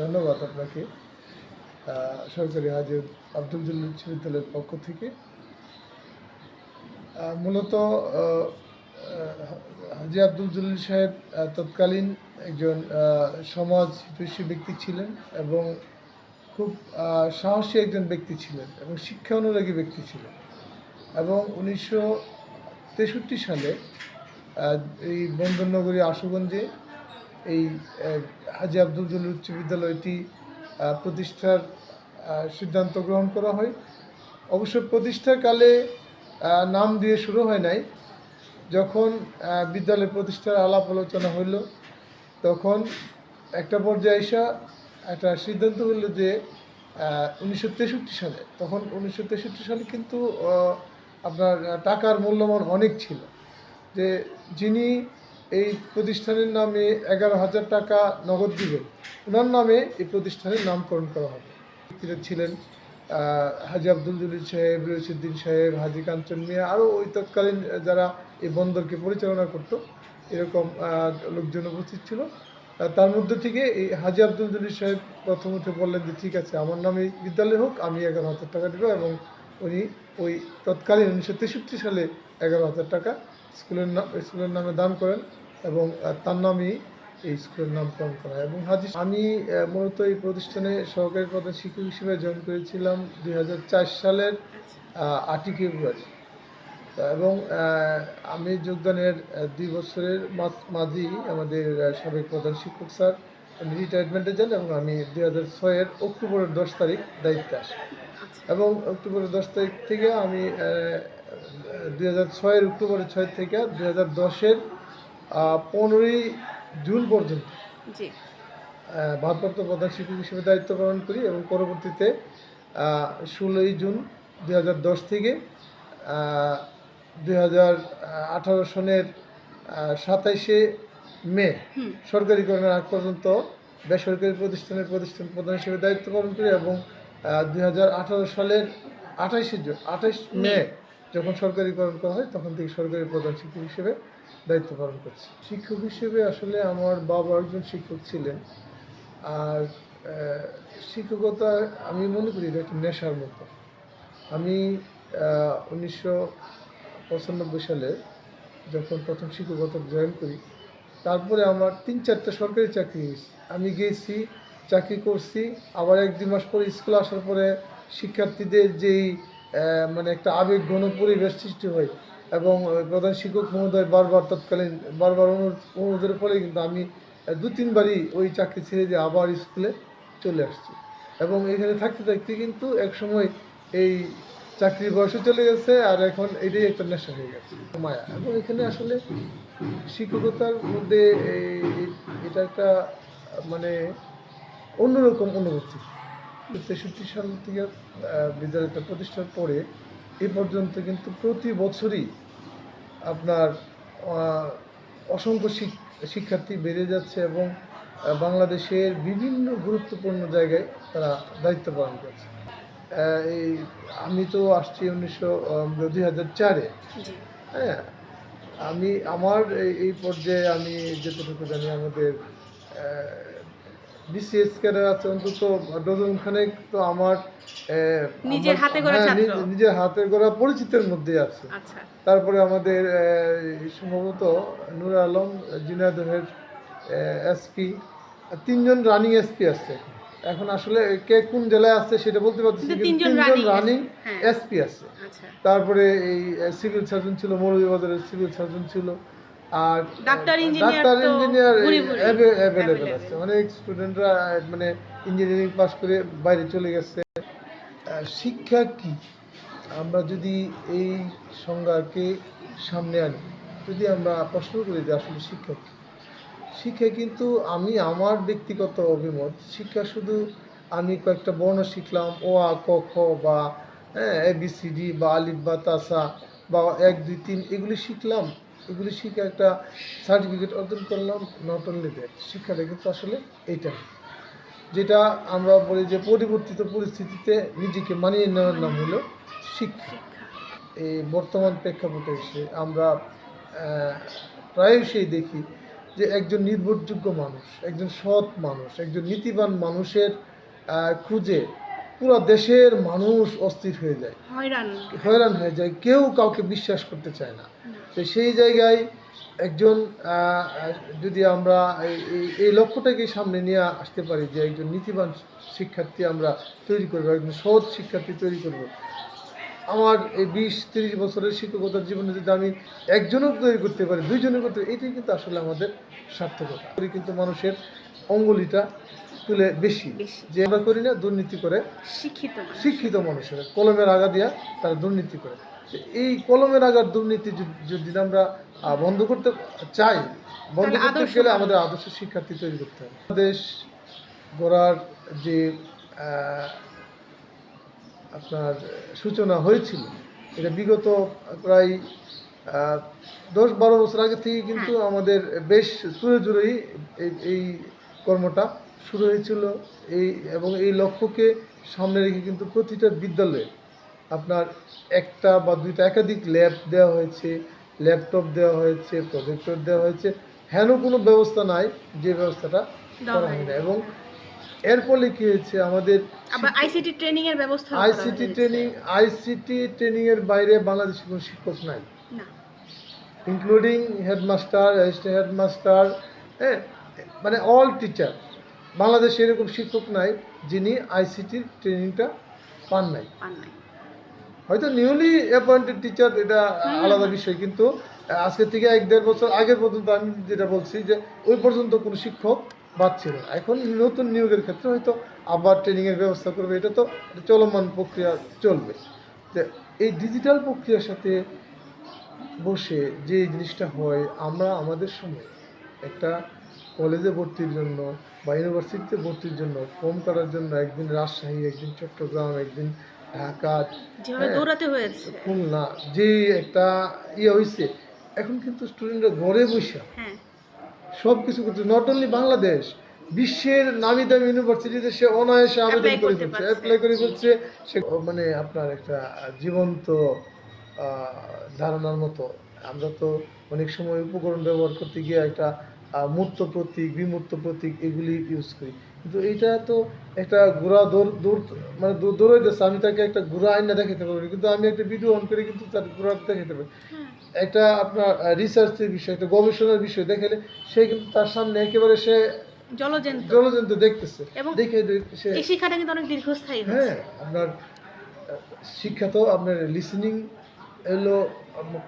ধন্যবাদ আপনাকে। সরকারি হাজি আব্দুল জলিল উচ্চ বিদ্যালয়ের পক্ষ থেকে। মূলত হাজি আব্দুল জলিল সাহেব তৎকালীন একজন সমাজ হিতৈষী ব্যক্তি ছিলেন এবং খুব সাহসী একজন ব্যক্তি ছিলেন এবং শিক্ষা অনুরাগী ব্যক্তি ছিলেন। এবং উনিশশো তেষট্টি সালে এই বন্দরনগরী আশুগঞ্জে এই হাজি আব্দুল জলিল উচ্চ বিদ্যালয়টি প্রতিষ্ঠার সিদ্ধান্ত গ্রহণ করা হয়। অবশ্য প্রতিষ্ঠাকালে নাম দিয়ে শুরু হয় নাই। যখন বিদ্যালয় প্রতিষ্ঠার আলাপ আলোচনা হইল, তখন একটা পর্যায়ে এসা একটা সিদ্ধান্ত হইল যে উনিশশো তেষট্টি সালে, তখন উনিশশো তেষট্টি সালে কিন্তু আপনার টাকার মূল্যমান অনেক ছিল। যে, যিনি এই প্রতিষ্ঠানের নামে এগারো হাজার টাকা নগদ দিবেন। ওনার নামে এই প্রতিষ্ঠানের নামকরণ করা হবে। ছিলেন হাজি আব্দুল জলিল সাহেব রইসুদ্দিন সাহেব, হাজি কাঞ্চন মিয়া, আরও ওই তৎকালীন যারা এই বন্দরকে পরিচালনা করত, এরকম লোকজন উপস্থিত ছিল। তার মধ্যে থেকে এই হাজি আব্দুল জলিল সাহেব প্রথমত বললেন যে, ঠিক আছে, আমার নামে বিদ্যালয় হোক, আমি এগারো হাজার টাকা দেবো। এবং উনি ওই তৎকালীন উনিশশো তেষট্টি সালে এগারো হাজার টাকা স্কুলের নাম, স্কুলের নামে দান করেন। এবং তার নামই এই স্কুলের নামকরণ করা হয়। এবং হাজি, আমি মূলত এই প্রতিষ্ঠানে সহকারী প্রধান শিক্ষক হিসেবে জয়েন করেছিলাম দু হাজার চার সালের আটই ফেব্রুয়ারি। এবং আমি যোগদানের দুই বছরের মাঝ- মাঝেই আমাদের সাবেক প্রধান শিক্ষক স্যার উনি রিটায়ারমেন্টে যান এবং আমি দুই হাজার ছয়ের অক্টোবরের দশ তারিখ দায়িত্বে আসি। এবং অক্টোবরের দশ তারিখ থেকে আমি দুই হাজার ছয়ের অক্টোবরের ছয় থেকে দুই হাজার দশের পনেরোই জুন পর্যন্ত। ভারপ্রাপ্ত প্রধান শিক্ষক হিসেবে দায়িত্ব পালন করি এবং পরবর্তীতে ষোলোই জুন দুই হাজার দশ থেকে দুই হাজার আঠারো সনের সাতাইশে মে সরকারিকরণের আগ পর্যন্ত বেসরকারি প্রতিষ্ঠানের প্রতিষ্ঠান প্রধান হিসেবে দায়িত্ব পালন করি এবং দুই হাজার আঠারো সালের আঠাশে জুন আঠাশ মে যখন সরকারিকরণ করা হয়, তখন থেকে সরকারি প্রধান শিক্ষক হিসেবে দায়িত্ব পালন করছি। শিক্ষক হিসেবে আসলে আমার বাবা একজন শিক্ষক ছিলেন। আর শিক্ষকতা আমি মনে করি এটা একটা নেশার মতো। আমি উনিশশো পঁচানব্বই সালে যখন প্রথম শিক্ষকতা জয়েন করি, তারপরে আমার তিন চারটা সরকারি চাকরি হয়েছে। আমি গেছি, চাকরি করছি, আবার এক দুই মাস পরে স্কুলে আসার পরে শিক্ষার্থীদের যেই মানে একটা আবেগ ঘন পরিবেশ সৃষ্টি হয়। এবং প্রধান শিক্ষক মহোদয় বারবার তৎকালীন, বারবার অনুরোধ, অনুরোধের ফলে কিন্তু আমি দু তিনবারই ওই চাকরি ছেড়ে দিয়ে আবার স্কুলে চলে আসছি। এবং এখানে থাকতে থাকতে কিন্তু এক সময় এই চাকরির বয়সে চলে গেছে আর এখন এটাই একটা নেশা হয়ে গেছে। মায়া। এবং এখানে আসলে শিক্ষকতার মধ্যে এটা একটা মানে অন্যরকম অনুভূতি। তেষট্টি সাল থেকে বিদ্যালয়টা প্রতিষ্ঠার পরে এ পর্যন্ত কিন্তু প্রতি বছরই আপনার অসংখ্য শিক- শিক্ষার্থী বেড়ে যাচ্ছে এবং বাংলাদেশের বিভিন্ন গুরুত্বপূর্ণ জায়গায় তারা দায়িত্ব পালন করছে। এই আমি তো আসছি উনিশশো দুই হাজার চারে। হ্যাঁ আমি আমার এই- এই পর্যায়ে আমি যেটুকু জানি আমাদের বিসিএস ক্যাডার আছে অন্তত ডজন খানেক তো আমার নিজের হাতে গড়া হ্যাঁ, ছাত্র। নিজের হাতে গড়া পরিচিতের মধ্যে আছে আচ্ছা তারপরে আমাদের সম্ভবত নূর আলম জিনাদহের এসপি তিনজন রানিং এসপি আছে এখন। আসলে কে কোন জেলায় আছে সেটা বলতে পারছি তিনজন রানিং হ্যাঁ। এসপি আছে আচ্ছা তারপরে এই সিভিল সার্জন ছিল মৌলভীবাজারের সিভিল সার্জন ছিল আর ডাক্তার, ইঞ্জিনিয়ার অ্যাভেলেবেল আছে। অনেক স্টুডেন্টরা মানে ইঞ্জিনিয়ারিং পাস করে বাইরে চলে গেছে। শিক্ষা কি? আমরা যদি এই সংজ্ঞাকে সামনে আনি যদি আমরা প্রশ্ন করি যে আসলে শিক্ষা কি? শিক্ষা কিন্তু আমি আমার ব্যক্তিগত অভিমত শিক্ষা শুধু আমি কয়েকটা বর্ণ শিখলাম ও আ ক খ বা হ্যাঁ এ বি সি ডি বা আলিফ বা তাসা বা এক দুই তিন এগুলি শিখলাম। এগুলি শিখে একটা সার্টিফিকেট অর্জন করলাম নট অনলি দ্যাট শিক্ষাটা কিন্তু আসলে এইটা। যেটা আমরা বলি যে পরিবর্তিত পরিস্থিতিতে নিজেকে মানিয়ে নেওয়ার নাম হলো শিক্ষা। এই বর্তমান প্রেক্ষাপটে এসে আমরা প্রায়শই দেখি যে একজন নির্ভরযোগ্য মানুষ একজন সৎ মানুষ একজন নীতিবান মানুষের খুঁজে পুরো দেশের মানুষ অস্থির হয়ে যায়। হয়রান। হয়ে যায় কেউ কাউকে বিশ্বাস করতে চায় না। তো সেই জায়গায় একজন যদি আমরা এই- লক্ষ্যটাকে সামনে নিয়ে আসতে পারি যে একজন নীতিবান শিক্ষার্থী আমরা তৈরি করব একজন সৎ শিক্ষার্থী তৈরি করব আমার এই বিশ তিরিশ বছরের শিক্ষকতার জীবনে যদি আমি একজনও তৈরি করতে পারি দুইজনের করতে পারি, এটাই কিন্তু আসলে আমাদের সার্থকতা। কিন্তু মানুষের অঙ্গুলিটা তুলে বেশি। যে আমরা করি না দুর্নীতি করে শিক্ষিত শিক্ষিত মানুষেরা কলমের আগা দিয়া তারা দুর্নীতি করে। এই কলমের আগার দুর্নীতি যদি- আমরা বন্ধ করতে চাই বন্ধ করতে গেলে আমাদের আদর্শ শিক্ষার্থী তৈরি করতে হবে। দেশ গড়ার যে আপনার সূচনা হয়েছিল এটা বিগত প্রায় দশ বারো বছর আগে থেকে কিন্তু আমাদের বেশ জুড়ে জুড়েই এই এই কর্মটা শুরু হয়েছিল। এই এবং এই লক্ষ্যকে সামনে রেখে কিন্তু প্রতিটা বিদ্যালয়ে আপনার একটা বা দুইটা একাধিক ল্যাব দেওয়া হয়েছে ল্যাপটপ দেওয়া হয়েছে প্রজেক্টর দেওয়া হয়েছে। হেন কোনো ব্যবস্থা নাই যে ব্যবস্থাটা করা হয় না। এবং এর ফলে কি হয়েছে আমাদের আইসিটি ট্রেনিং এর ব্যবস্থা আইসিটি ট্রেনিং আইসিটি ট্রেনিং এর বাইরে বাংলাদেশে কোনো শিক্ষক নাই। ইনক্লুডিং হেডমাস্টার অ্যাসিস্ট্যান্ট হেডমাস্টার হ্যাঁ মানে অল টিচার বাংলাদেশে এরকম শিক্ষক নাই যিনি আইসিটির ট্রেনিংটা পান নাই। পান নাই। হয়তো নিউলি অ্যাপয়েন্টেড টিচার এটা আলাদা বিষয় কিন্তু আজকে থেকে এক দেড় বছর আগের পর্যন্ত আমি যেটা বলছি যে ওই পর্যন্ত কোনো শিক্ষক বাদ ছিল না। এখন নতুন নিয়োগের ক্ষেত্রে হয়তো আবার ট্রেনিংয়ের ব্যবস্থা করবে এটা তো চলমান প্রক্রিয়া চলবে যে এই ডিজিটাল প্রক্রিয়ার সাথে বসে যে জিনিসটা হয় আমরা আমাদের সময় একটা কলেজে ভর্তির জন্য বা ইউনিভার্সিটিতে ভর্তির জন্য ফর্ম করার জন্য একদিন রাজশাহী একদিন চট্টগ্রাম একদিন ঢাকা হ্যাঁ। দৌড়াতে হয়েছে। খুলনা যে একটা ইয়ে হয়েছে এখন কিন্তু স্টুডেন্টরা ঘরে বসে। হ্যাঁ। সব কিছু করছে নট অনলি বাংলাদেশ বিশ্বের নামি দামি ইউনিভার্সিটিতে সে অনায়াসে আবেদন করে ফেলছে। অ্যাপ্লাই করে ফেলছে। সে মানে আপনার একটা জীবন্ত ধারণার মতো। আমরা তো অনেক সময় উপকরণ ব্যবহার করতে গিয়ে একটা মূর্ত প্রতীক বিমূর্ত প্রতীক এগুলি ইউজ করি। কিন্তু এইটা তো একটা ঘোড়া দৌড় দৌড় মানে দৌ- দৌড়াইতেছে আমি তাকে একটা ঘোড়া আইনা দেখাতে পারব কিন্তু আমি একটা ভিডিও অন করে কিন্তু তার ঘোড়া দেখাতে পারি। হ্যাঁ। একটা আপনার রিসার্চের বিষয় একটা গবেষণার বিষয় দেখালে সে কিন্তু তার সামনে একেবারে সে জলজন্ত। জলজন্ত দেখতেছে এবং দেখে সে এই শিক্ষাটা কিন্তু অনেক দীর্ঘস্থায়ী হ্যাঁ আপনার শিক্ষা তো আপনার লিসেনিং এলো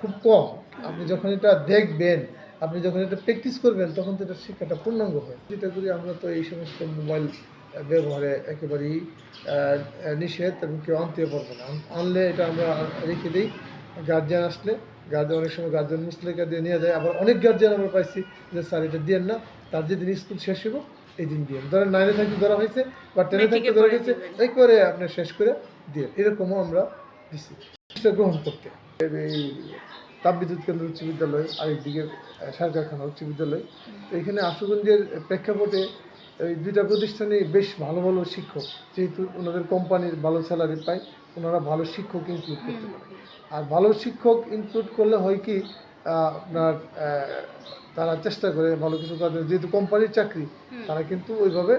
খুব কম। আপনি যখন এটা দেখবেন আপনি যখন এটা প্র্যাকটিস করবেন তখন তো এটা শিক্ষাটা পূর্ণাঙ্গ হয়। যেটা করি আমরা তো এই সমস্ত মোবাইল ব্যবহারে একেবারেই নিষেধ এবং কেউ আনতে পারব না। আনলে এটা আমরা রেখে দিই। গার্জিয়ান আসলে গার্জিয়ান অনেক সময় গার্জিয়ান মুসলিকা দিয়ে নিয়ে যায়। আবার অনেক গার্জিয়ান আমরা পাইছি যে স্যার এটা দিয়েন না। তার যেদিন স্কুল শেষ হব এই দিন দিয়ে ধরেন নাইনে থাকতে ধরা হয়েছে বা টেনে থাকতে ধরা হয়েছে। একবারে আপনি শেষ করে দিয়ে এরকমও আমরা দিছি। সেটা গ্রহণ করতে। এই তাপবিদ্যুৎ কেন্দ্র উচ্চ বিদ্যালয় আরেকদিকে সার কারখানা উচ্চ বিদ্যালয়। তো এখানে আশুগঞ্জের প্রেক্ষাপটে এই দুইটা প্রতিষ্ঠানে বেশ ভালো ভালো শিক্ষক। যেহেতু ওনাদের কোম্পানির ভালো স্যালারি পায় ওনারা ভালো শিক্ষক ইনক্লুড করতে পারে। আর ভালো শিক্ষক ইনক্লুড করলে হয় কি আপনার তারা চেষ্টা করে ভালো কিছু তাদের যেহেতু কোম্পানির চাকরি তারা কিন্তু ওইভাবে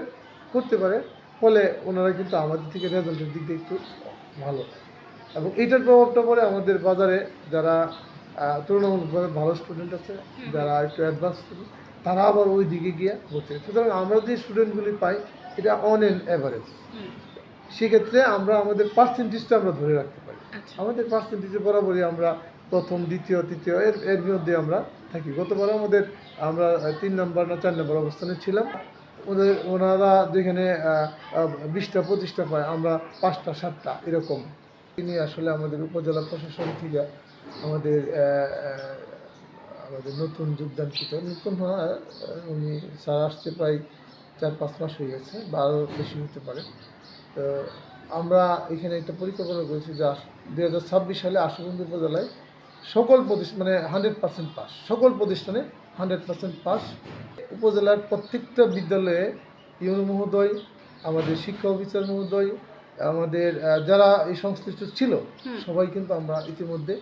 করতে পারে। ফলে ওনারা কিন্তু আমাদের থেকে রেজাল্টের দিক দিয়ে একটু ভালো। এবং এইটার প্রভাবটা পড়ে আমাদের বাজারে যারা তুলনামূলকভাবে ভালো স্টুডেন্ট আছে যারা একটু অ্যাডভান্স তারা আবার ওই দিকে গিয়ে ভর্তি সুতরাং আমরা যে স্টুডেন্টগুলি পাই এটা অন এন অ্যাভারেজ সেক্ষেত্রে আমরা আমাদের পার্সেন্টেজটা আমরা ধরে রাখতে পারি। আচ্ছা। আমাদের পার্সেন্টেজে বরাবরই আমরা প্রথম দ্বিতীয় তৃতীয় এর এর মধ্যে আমরা থাকি। গতবার আমাদের আমরা তিন নম্বর না চার নম্বর অবস্থানে ছিলাম। ওদের ওনারা যেখানে বিশটা পঁচিশটা পায় আমরা পাঁচটা সাতটা এরকম। তিনি আসলে আমাদের উপজেলা প্রশাসন থেকে আমাদের আমাদের নতুন যোগদানকৃত নতুন হওয়া উনি স্যার আসছে প্রায় চার পাঁচ মাস হয়ে গেছে বা বেশি হতে পারে। তো আমরা এখানে একটা পরিকল্পনা করেছি যে দুই হাজার ছাব্বিশ সালে আশুগঞ্জ উপজেলায় সকল প্রতিষ্ঠান মানে হান্ড্রেড পার্সেন্ট পাস, সকল প্রতিষ্ঠানে হান্ড্রেড পার্সেন্ট পাস। উপজেলার প্রত্যেকটা বিদ্যালয়ে ইউনো মহোদয়, আমাদের শিক্ষা অফিসার মহোদয় আমাদের যারা এই সংশ্লিষ্ট ছিল সবাই কিন্তু আমরা ইতিমধ্যে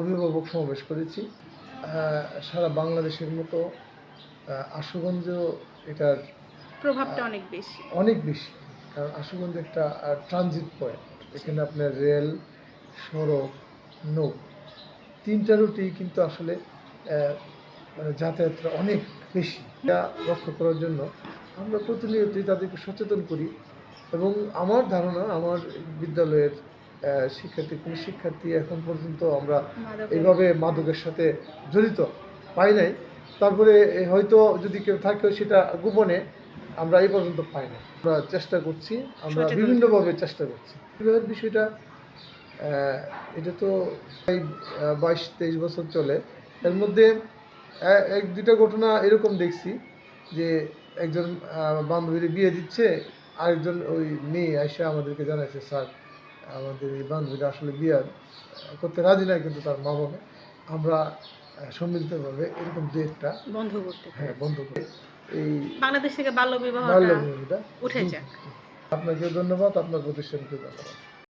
অভিভাবক সমাবেশ করেছি। সারা বাংলাদেশের মতো আশুগঞ্জ এটার প্রভাবটা অনেক বেশি। অনেক বেশি। কারণ আশুগঞ্জ একটা ট্রানজিট পয়েন্ট এখানে আপনার রেল সড়ক নৌ তিনটা রুটেই কিন্তু আসলে মানে যাতায়াতটা অনেক বেশি। এটা রক্ষা করার জন্য আমরা প্রতিনিয়তই তাদেরকে সচেতন করি। এবং আমার ধারণা আমার বিদ্যালয়ের শিক্ষার্থী কোনো শিক্ষার্থী এখন পর্যন্ত আমরা এইভাবে মাদকের সাথে জড়িত পাই নাই। তারপরে হয়তো যদি কেউ থাকে সেটা গোপনে আমরা এই পর্যন্ত পাই না আমরা চেষ্টা করছি আমরা বিভিন্নভাবে চেষ্টা করছি। বিবাহের বিষয়টা এটা তো বাইশ তেইশ বছর চলে। এর মধ্যে এক দুটা ঘটনা এরকম দেখছি যে একজন বান্ধবীর বিয়ে দিচ্ছে আরেকজন ওই মেয়ে এসে আমাদেরকে জানাইছে স্যার আমাদের এই বান্ধবীরা আসলে বিয়ে করতে রাজি নয় কিন্তু তার মা বাবা আমরা সম্মিলিত সম্মিলিতভাবে এরকম দু একটা বন্ধ করতে হ্যাঁ বন্ধ করে এই বাংলাদেশ থেকে বাল্য বাল্য বিবাহটা বিবাহটা উঠে যাক আপনাকে ধন্যবাদ আপনার প্রতিষ্ঠানকে ধন্যবাদ।